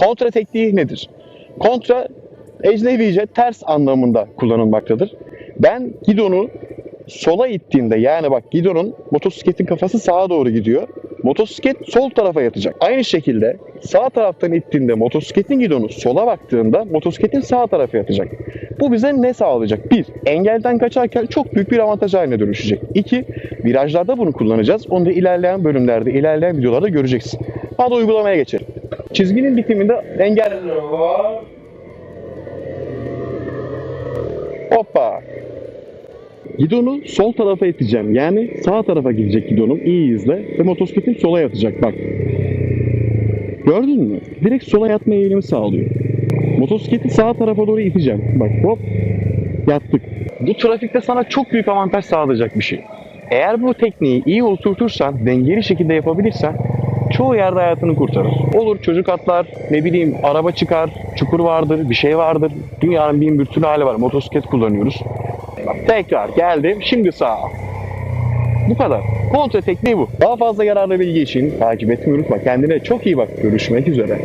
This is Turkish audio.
Kontra tekniği nedir? Kontra ecnebice ters anlamında kullanılmaktadır. Ben gidonu sola ittiğimde yani bak gidonun motosikletin kafası sağa doğru gidiyor. Motosiklet sol tarafa yatacak. Aynı şekilde sağ taraftan ittiğinde motosikletin gidonu sola baktığında motosikletin sağ tarafa yatacak. Bu bize ne sağlayacak? Bir, engelden kaçarken çok büyük bir avantaj haline dönüşecek. İki, virajlarda bunu kullanacağız. Onu da ilerleyen bölümlerde, ilerleyen videolarda göreceksin. Hadi uygulamaya geçelim. Çizginin bitiminde engel var. Hoppa. Gidonu sol tarafa iteceğim. Yani sağ tarafa gidecek gidonum. İyi izle. Ve motosikletin sola yatacak. Bak. Gördün mü? Direkt sola yatma eğilimi sağlıyor. Motosikleti sağ tarafa doğru iteceğim. Bak hop. Yattık. Bu trafikte sana çok büyük avantaj sağlayacak bir şey. Eğer bu tekniği iyi oturtursan, dengeli şekilde yapabilirsen çoğu yerde hayatını kurtarır. Olur çocuk atlar, ne bileyim araba çıkar, çukur vardır, bir şey vardır. Dünyanın bin bir türlü hali var. Motosiklet kullanıyoruz. Tekrar geldim. Şimdi sağa. Bu kadar. Kontra tekniği bu. Daha fazla yararlı bilgi için takip etmeyi unutma. Kendine çok iyi bak. Görüşmek üzere.